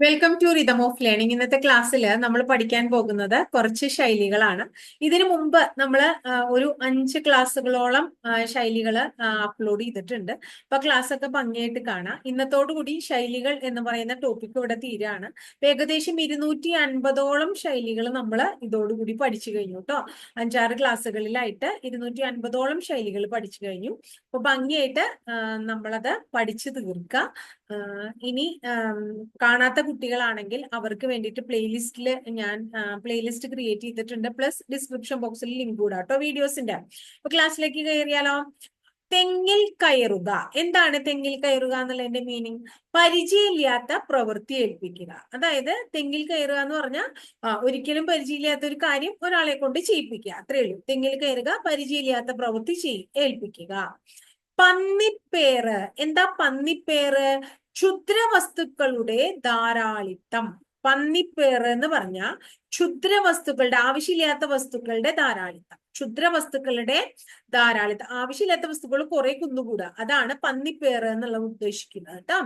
Welcome to rhythm of learning ഇന്നത്തെ ക്ലാസ്സിൽ നമ്മൾ പഠിക്കാൻ പോകുന്നത് കുറച്ച് ശൈലികളാണ്. ഇതിനു മുമ്പ് നമ്മൾ ഒരു അഞ്ച് ക്ലാസ്സുകളോളം ശൈലികൾ അപ്ലോഡ് ചെയ്തിട്ടുണ്ട്. അപ്പൊ ക്ലാസ് ഒക്കെ ഭംഗിയായിട്ട് കാണാം. ഇന്നത്തോടുകൂടി ശൈലികൾ എന്ന് പറയുന്ന ടോപ്പിക് ഇവിടെ തീരാണ്. ഏകദേശം ഇരുന്നൂറ്റി അൻപതോളം ശൈലികൾ നമ്മൾ ഇതോടുകൂടി പഠിച്ചു കഴിഞ്ഞു കേട്ടോ അഞ്ചാറ് ക്ലാസ്സുകളിലായിട്ട് ഇരുന്നൂറ്റി അൻപതോളം ശൈലികൾ പഠിച്ചു കഴിഞ്ഞു. അപ്പൊ ഭംഗിയായിട്ട് നമ്മളത് പഠിച്ചു തീർക്കുക ഇനി കാണാത്ത കുട്ടികളാണെങ്കിൽ അവർക്ക് വേണ്ടിയിട്ട് പ്ലേലിസ്റ്റിൽ ഞാൻ പ്ലേലിസ്റ്റ് ക്രിയേറ്റ് ചെയ്തിട്ടുണ്ട്. പ്ലസ് ഡിസ്ക്രിപ്ഷൻ ബോക്സിൽ ലിങ്ക് കൂടാ കേട്ടോ വീഡിയോസിന്റെ അപ്പൊ ക്ലാസ്സിലേക്ക് കയറിയാലോ തെങ്ങിൽ കയറുക. എന്താണ് തെങ്ങിൽ കയറുക എന്നുള്ളതിന്റെ മീനിങ് പരിചയമില്ലാത്ത പ്രവൃത്തി ഏൽപ്പിക്കുക. അതായത് തെങ്ങിൽ കയറുക എന്ന് പറഞ്ഞാൽ ഒരിക്കലും പരിചയമില്ലാത്ത ഒരു കാര്യം ഒരാളെ കൊണ്ട് ചെയ്യിപ്പിക്കുക. അത്രേ ഉള്ളൂ. തെങ്ങിൽ കയറുക പരിചയമില്ലാത്ത പ്രവൃത്തി ചെയ് ഏൽപ്പിക്കുക. പന്നിപ്പേറ്. എന്താ പന്നിപ്പേറ്? ക്ഷുദ്രവസ്തുക്കളുടെ ധാരാളിത്തം. പന്നിപ്പേറ് എന്ന് പറഞ്ഞ ക്ഷുദ്രവസ്തുക്കളുടെ ആവശ്യമില്ലാത്ത വസ്തുക്കളുടെ ധാരാളിത്തം. ക്ഷുദ്രവസ്തുക്കളുടെ ധാരാളിത്തം ആവശ്യമില്ലാത്ത വസ്തുക്കൾ കുറെ കുന്നുകൂടുക അതാണ് പന്നിപ്പേറ് എന്നുള്ള ഉദ്ദേശിക്കുന്നത് കേട്ടോ.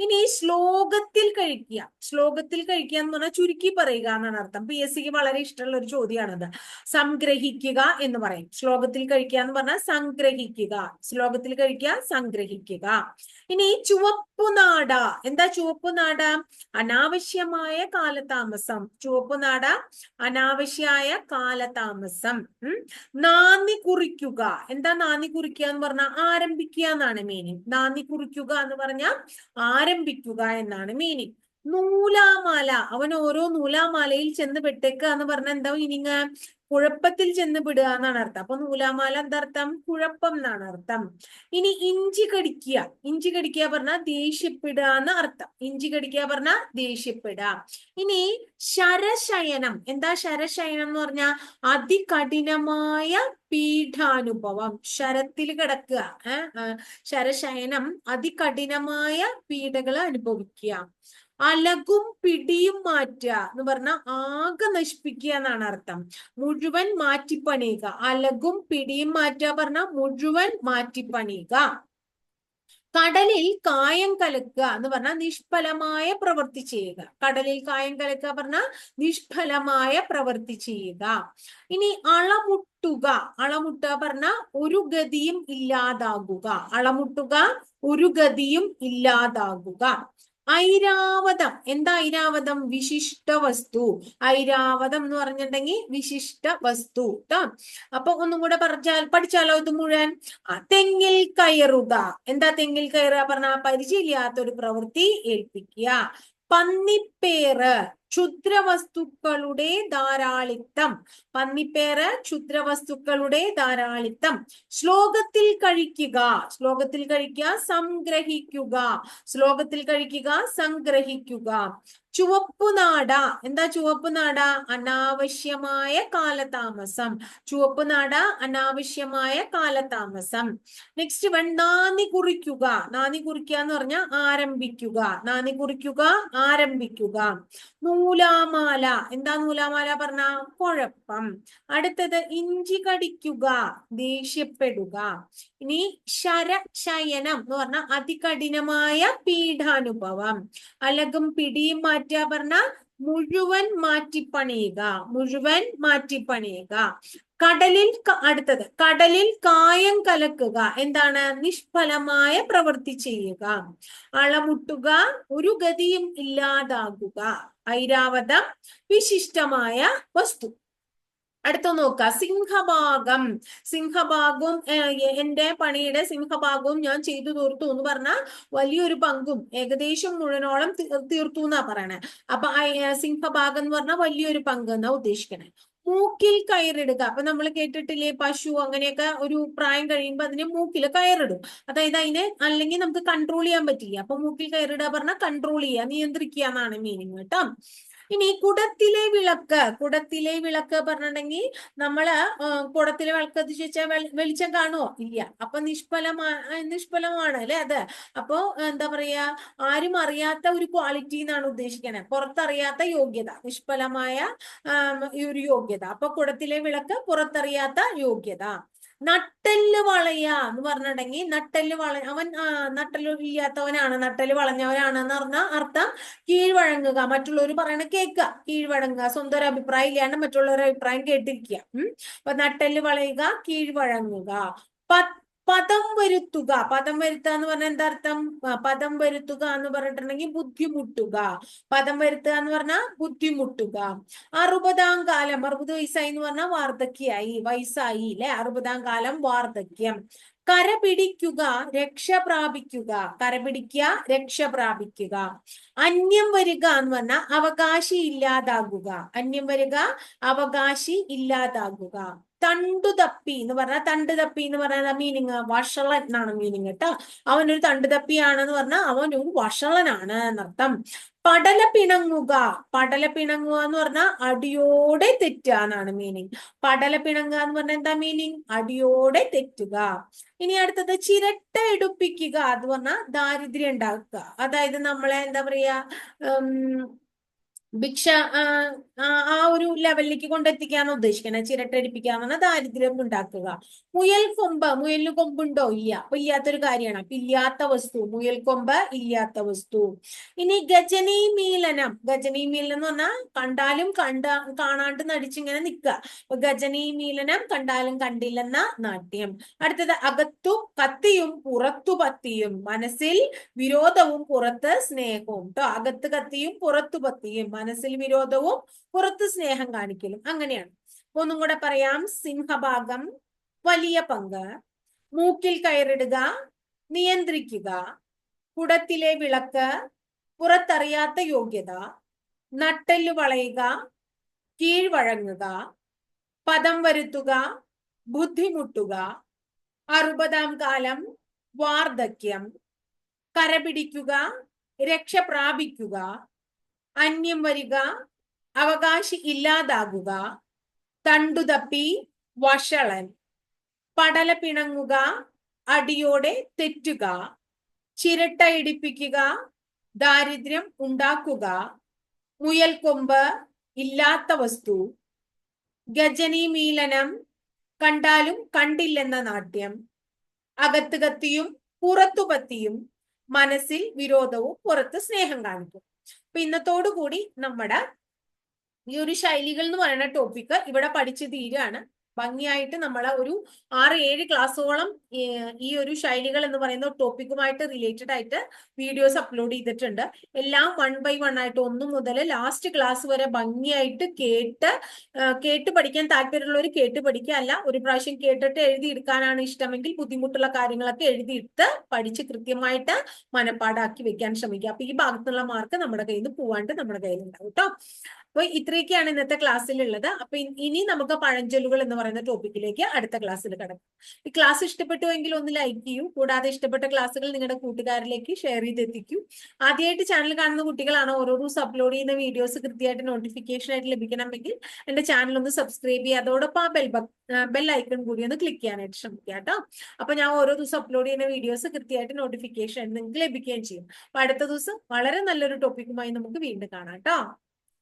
ഇനി ശ്ലോകത്തിൽ കഴിക്കുക. ശ്ലോകത്തിൽ കഴിക്കുക എന്ന് പറഞ്ഞാൽ ചുരുക്കി പറയുക എന്നാണ് അർത്ഥം. പി എസ് സിക്ക് വളരെ ഇഷ്ടമുള്ള ഒരു ചോദ്യമാണത്. സംഗ്രഹിക്കുക എന്ന് പറയും. ശ്ലോകത്തിൽ കഴിക്കുക എന്ന് പറഞ്ഞാൽ സംഗ്രഹിക്കുക. ശ്ലോകത്തിൽ കഴിക്കുക സംഗ്രഹിക്കുക. ഇനി ചുവപ്പു നാട. എന്താ ചുവപ്പു നാട? അനാവശ്യമായ കാലതാമസം. ചുവപ്പു നാട അനാവശ്യമായ കാലതാമസം. നാന്ദി കുറിക്കുക. എന്താ നാന്ദി കുറിക്കുക എന്ന് പറഞ്ഞാൽ ആരംഭിക്കുക എന്നാണ് മീനിങ് നാന്ദി കുറിക്കുക എന്ന് പറഞ്ഞാൽ ആരംഭിക്കുക എന്നാണ് മീനിങ് നൂലാമാല. അവൻ ഓരോ നൂലാമാലയിൽ ചെന്ന് പെട്ടേക്കുക എന്ന് പറഞ്ഞാൽ എന്താ മീനിങ് കുഴപ്പത്തിൽ ചെന്ന് വിടുക എന്നാണ് അർത്ഥം. അപ്പൊ നൂലാമാല എന്താർത്ഥം കുഴപ്പം എന്നാണ് അർത്ഥം. ഇനി ഇഞ്ചി കടിക്കുക. ഇഞ്ചി കടിക്കുക പറഞ്ഞാൽ ദേഷ്യപ്പെടുക എന്ന അർത്ഥം. ഇഞ്ചി കടിക്കുക പറഞ്ഞാൽ ദേഷ്യപ്പെടുക. ഇനി ശരശയനം. എന്താ ശരശയനം എന്ന് പറഞ്ഞാൽ അതികഠിനമായ പീഠാനുഭവം. ശരത്തിൽ കിടക്കുക. ഏഹ് ശരശയനം അതികഠിനമായ പീഡകൾ അനുഭവിക്കുക. അലകും പിടിയും മാറ്റുക എന്ന് പറഞ്ഞാൽ ആകെ നശിപ്പിക്കുക എന്നാണ് അർത്ഥം. മുഴുവൻ മാറ്റിപ്പണിയുക. അലകും പിടിയും മാറ്റുക പറഞ്ഞാൽ മുഴുവൻ മാറ്റിപ്പണിയുക. കടലിൽ കായം കലക്കുക എന്ന് പറഞ്ഞാൽ നിഷ്ഫലമായ പ്രവൃത്തി ചെയ്യുക. കടലിൽ കായം കലക്കുക പറഞ്ഞാൽ നിഷ്ഫലമായ പ്രവൃത്തി ചെയ്യുക. ഇനി അളമുട്ടുക. അളമുട്ടുക പറഞ്ഞാൽ ഒരു ഗതിയും ഇല്ലാതാകുക. അളമുട്ടുക ഒരു ഗതിയും ഇല്ലാതാകുക. ഐരാവതം. എന്താ ഐരാവതം? വിശിഷ്ട വസ്തു. ഐരാവതം എന്ന് പറഞ്ഞിട്ടുണ്ടെങ്കിൽ വിശിഷ്ട വസ്തു കേട്ടോ അപ്പൊ ഒന്നും കൂടെ പറഞ്ഞാൽ പഠിച്ചാലോ ഇത് മുഴുവൻ? തെങ്ങിൽ കയറുക. എന്താ തെങ്ങിൽ കയറുക? പറഞ്ഞ പരിചയമില്ലാത്ത ഒരു പ്രവൃത്തി ഏൽപ്പിക്കുക. പന്നിപ്പേറ്. ക്ഷുദ്രവസ്തുക്കളുടെ ധാരാളിത്തം. പന്നിപ്പേറ് ക്ഷുദ്രവസ്തുക്കളുടെ ധാരാളിത്തം. ശ്ലോകത്തിൽ കഴിക്കുക ശ്ലോകത്തിൽ കഴിക്കുക സംഗ്രഹിക്കുക. ശ്ലോകത്തിൽ കഴിക്കുക സംഗ്രഹിക്കുക. ചുവപ്പുനാട എന്താ ചുവപ്പുനാട അനാവശ്യമായ കാലതാമസം. ചുവപ്പുനാട അനാവശ്യമായ കാലതാമസം. Next one നാന്ദി കുറിക്കുക. നാന്ദി കുറിക്കുക എന്ന് പറഞ്ഞാൽ ആരംഭിക്കുക. നാന്ദി കുറിക്കുക ആരംഭിക്കുക. നൂലാമാല. എന്താ നൂലാമാല പറഞ്ഞ? കുഴപ്പം. അടുത്തത് ഇഞ്ചി കടിക്കുക ദേഷ്യപ്പെടുക. ഇനി ശരശയനം എന്ന് പറഞ്ഞ അതികഠിനമായ പീഠാനുഭവം. അലകും പിടിയും മാറ്റുക പറഞ്ഞ മുഴുവൻ മാറ്റിപ്പണിയുക മുഴുവൻ മാറ്റിപ്പണിയുക കടലിൽ അടുത്തത് കടലിൽ കായം കലക്കുക. എന്താണ്? നിഷ്ഫലമായ പ്രവൃത്തി ചെയ്യുക. അളമുട്ടുക ഒരു ഗതിയും ഇല്ലാതാകുക. ഐരാവതം വിശിഷ്ടമായ വസ്തു. അടുത്ത നോക്കുക സിംഹഭാഗം. സിംഹഭാഗവും എന്റെ പണിയുടെ സിംഹഭാഗവും ഞാൻ ചെയ്തു തീർത്തു എന്ന് പറഞ്ഞാൽ വലിയൊരു പങ്കും ഏകദേശം മുഴുവനോളം തീർത്തു എന്നാ പറയണേ. അപ്പൊ സിംഹഭാഗം എന്ന് പറഞ്ഞാൽ വലിയൊരു പങ്ക് എന്നാ ഉദ്ദേശിക്കണേ. മൂക്കിൽ കയറിടുക. അപ്പൊ നമ്മൾ കേട്ടിട്ടില്ലേ പശു അങ്ങനെയൊക്കെ ഒരു പ്രായം കഴിയുമ്പോ അതിനെ മൂക്കിൽ കയറിടും. അതായത് അതിനെ അല്ലെങ്കിൽ നമുക്ക് കൺട്രോൾ ചെയ്യാൻ പറ്റില്ല. അപ്പൊ മൂക്കിൽ കയറിടുക പറഞ്ഞാൽ കൺട്രോൾ ചെയ്യുക നിയന്ത്രിക്കുക എന്നാണ് മീനിങ് കേട്ടോ. ഇനി കുടത്തിലെ വിളക്ക് കുടത്തിലെ വിളക്ക് പറഞ്ഞിട്ടുണ്ടെങ്കിൽ നമ്മൾ കുടത്തിലെ വിളക്ക് ചോദിച്ചാൽ വെളിച്ചം കാണുമോ ഇല്ല. അപ്പൊ നിഷ്ഫലമാ നിഷ്ഫലമാണ് അല്ലെ അത്? അപ്പോ എന്താ പറയാ ആരും അറിയാത്ത ഒരു ക്വാളിറ്റി എന്നാണ് ഉദ്ദേശിക്കുന്നത് പുറത്തറിയാത്ത യോഗ്യത നിഷ്ഫലമായ ഒരു യോഗ്യത. അപ്പൊ കുടത്തിലെ വിളക്ക് പുറത്തറിയാത്ത യോഗ്യത. നട്ടെല്ല് വളയ എന്ന് പറഞ്ഞിട്ടുണ്ടെങ്കിൽ നട്ടെല്ല് വള അവൻ നട്ടൽ ഇല്ലാത്തവനാണ് നട്ടെല്ല് വളഞ്ഞവനാണ് എന്ന് പറഞ്ഞ അർത്ഥം കീഴ്വഴങ്ങുക. മറ്റുള്ളവർ പറയണ കേൾക്കുക. കീഴ്വഴങ്ങുക. സ്വന്തം ഒരു അഭിപ്രായം ഇല്ലാണ്ട് മറ്റുള്ളവരുടെ അഭിപ്രായം കേട്ടിരിക്കുക. അപ്പൊ നട്ടെല്ല് വളയുക കീഴ്വഴങ്ങുക. പ- പദം വരുത്തുക. പദം വരുത്തുക എന്ന് പറഞ്ഞാൽ എന്താ അർത്ഥം? പദം വരുത്തുക എന്ന് പറഞ്ഞിട്ടുണ്ടെങ്കിൽ ബുദ്ധിമുട്ടുക. പദം വരുത്തുക എന്ന് പറഞ്ഞാൽ ബുദ്ധിമുട്ടുക. അറുപതാം കാലം അറുപത് വയസ്സായി എന്ന് പറഞ്ഞാൽ വാർദ്ധക്യായി വയസ്സായി അല്ലെ അറുപതാം കാലം വാർദ്ധക്യം. കര പിടിക്കുക രക്ഷ പ്രാപിക്കുക. കര പിടിക്കുക രക്ഷ പ്രാപിക്കുക. അന്യം വരിക എന്ന് പറഞ്ഞാൽ അവകാശി ഇല്ലാതാകുക. അന്യം വരിക അവകാശി ഇല്ലാതാകുക. തണ്ടു തപ്പി എന്ന് പറഞ്ഞാൽ തണ്ട് തപ്പി എന്ന് പറയുന്ന മീനിങ് വഷളൻ എന്നാണ് മീനിങ് കേട്ടോ. അവനൊരു തണ്ട് തപ്പിയാണെന്ന് പറഞ്ഞാൽ അവൻ ഒരു വഷളനാണ് എന്നർത്ഥം. പടല പിണങ്ങുക. പടല പിണങ്ങുക എന്ന് പറഞ്ഞാൽ അടിയോടെ തെറ്റുക എന്നാണ് മീനിങ് പടല പിണങ്ങുക എന്ന് പറഞ്ഞാൽ എന്താ മീനിങ് അടിയോടെ തെറ്റുക. ഇനി അടുത്തത് ചിരട്ട എടുപ്പിക്കുക. എന്ന് പറഞ്ഞാൽ ദാരിദ്ര്യം ഉണ്ടാക്കുക. അതായത് നമ്മളെ എന്താ പറയാ ഭിക്ഷ ആ, ഒരു ലെവലിലേക്ക് കൊണ്ടെത്തിക്കാന്ന് ഉദ്ദേശിക്കുന്നത് പറഞ്ഞാൽ ദാരിദ്ര്യം ഉണ്ടാക്കുക. മുയൽ കൊമ്പ് മുയലിന് കൊമ്പുണ്ടോ? ഇല്ല. അപ്പൊ ഇല്ലാത്തൊരു കാര്യമാണ്. അപ്പൊ ഇല്ലാത്ത വസ്തു മുയൽ കൊമ്പ് ഇല്ലാത്ത വസ്തു. ഇനി ഗജനി മീലനം. ഗജനി മീലനം എന്ന് പറഞ്ഞാൽ കണ്ടാലും കണ്ട കാണാണ്ട് നടിച്ചിങ്ങനെ നിൽക്കുക. അപ്പൊ ഗജനി മീലനം കണ്ടാലും കണ്ടില്ലെന്ന നാട്യം. അടുത്തത് അകത്തു കത്തിയും പുറത്തു പത്തിയും. മനസ്സിൽ വിരോധവും പുറത്ത് സ്നേഹവും. കേട്ടോ അകത്ത് കത്തിയും പുറത്തു പത്തിയും. മനസ്സിൽ വിരോധവും പുറത്ത് സ്നേഹം കാണിക്കലും. അങ്ങനെയാണ്. ഒന്നും കൂടെ പറയാം. സിംഹഭാഗം വലിയ പങ്ക്. മൂക്കിൽ കയറിടുക നിയന്ത്രിക്കുക. കുടത്തിലെ വിളക്ക് പുറത്തറിയാത്ത യോഗ്യത. നട്ടെല്ലു വളയുക കീഴ്വഴങ്ങുക പദം വരുത്തുക ബുദ്ധിമുട്ടുക. അറുപതാം കാലം വാർദ്ധക്യം. കരപിടിക്കുക രക്ഷ പ്രാപിക്കുക അന്യം വരിക അവകാശി ഇല്ലാതാകുക തണ്ടുതപ്പി വഷളൻ. പടല പിണങ്ങുക അടിയോടെ തെറ്റുക. ചിരട്ട ഇടിപ്പിക്കുക ദാരിദ്ര്യം ഉണ്ടാക്കുക. മുയൽക്കൊമ്പ് ഇല്ലാത്ത വസ്തു. ഗജനി മീലനം കണ്ടാലും കണ്ടില്ലെന്ന നാട്യം. അകത്ത് കത്തിയും പുറത്തു പത്തിയും മനസ്സിൽ വിരോധവും പുറത്ത് സ്നേഹം കാണിക്കും. അപ്പൊ ഇന്നത്തോടു കൂടി നമ്മുടെ ഈ ഒരു ശൈലികൾ എന്ന് പറയുന്ന ടോപ്പിക്ക് ഇവിടെ പഠിച്ചു തീരാണ് ഭംഗിയായിട്ട് നമ്മൾ ഒരു ആറ് ഏഴ് ക്ലാസ്സോളം ഈ ഒരു ശൈലികൾ എന്ന് പറയുന്ന ടോപ്പിക്കുമായിട്ട് റിലേറ്റഡ് ആയിട്ട് വീഡിയോസ് അപ്ലോഡ് ചെയ്തിട്ടുണ്ട്. എല്ലാം വൺ ബൈ വൺ ആയിട്ട് ഒന്ന് മുതൽ ലാസ്റ്റ് ക്ലാസ് വരെ ഭംഗിയായിട്ട് കേട്ട് കേട്ട് പഠിക്കാൻ താല്പര്യമുള്ളവർ കേട്ട് പഠിക്കുക അല്ല ഒരു പ്രാവശ്യം കേട്ടിട്ട് എഴുതിയെടുക്കാനാണ് ഇഷ്ടമെങ്കിൽ ബുദ്ധിമുട്ടുള്ള കാര്യങ്ങളൊക്കെ എഴുതിയിട്ട് പഠിച്ച് കൃത്യമായിട്ട് മനപ്പാടാക്കി വെക്കാൻ ശ്രമിക്കുക. അപ്പൊ ഈ ഭാഗത്തുള്ള മാർക്ക് നമ്മുടെ കയ്യിൽ നിന്ന് പോവാണ്ട് നമ്മുടെ കയ്യിലുണ്ടാവും കേട്ടോ അപ്പൊ ഇത്രയൊക്കെയാണ് ഇന്നത്തെ ക്ലാസ്സിലുള്ളത്. അപ്പൊ ഇനി നമുക്ക് പഴഞ്ചൊല്ലുകൾ എന്ന് പറയുന്ന ടോപ്പിക്കിലേക്ക് അടുത്ത ക്ലാസ്സിൽ കടക്കും. ഈ ക്ലാസ് ഇഷ്ടപ്പെട്ടുവെങ്കിൽ ഒന്ന് ലൈക്ക് ചെയ്യൂ. കൂടാതെ ഇഷ്ടപ്പെട്ട ക്ലാസ്സുകൾ നിങ്ങളുടെ കൂട്ടുകാരിലേക്ക് ഷെയർ ചെയ്തെത്തിക്കൂ. ആദ്യമായിട്ട് ചാനൽ കാണുന്ന കുട്ടികളാണ് ഓരോ ദിവസം അപ്ലോഡ് ചെയ്യുന്ന വീഡിയോസ് കൃത്യമായിട്ട് നോട്ടിഫിക്കേഷൻ ആയിട്ട് ലഭിക്കണമെങ്കിൽ എന്റെ ചാനൽ ഒന്ന് സബ്സ്ക്രൈബ് ചെയ്യുക. അതോടൊപ്പം ആ ബെൽ ബെൽ ഐക്കൺ കൂടി ഒന്ന് ക്ലിക്ക് ചെയ്യാനായിട്ട് ശ്രമിക്കുക കേട്ടോ. അപ്പൊ ഞാൻ ഓരോ ദിവസം അപ്ലോഡ് ചെയ്യുന്ന വീഡിയോസ് കൃത്യമായിട്ട് നോട്ടിഫിക്കേഷൻ നിങ്ങൾക്ക് ലഭിക്കുകയും ചെയ്യും. അപ്പൊ അടുത്ത ദിവസം വളരെ നല്ലൊരു ടോപ്പിക്കുമായി നമുക്ക് വീണ്ടും കാണാം കേട്ടോ.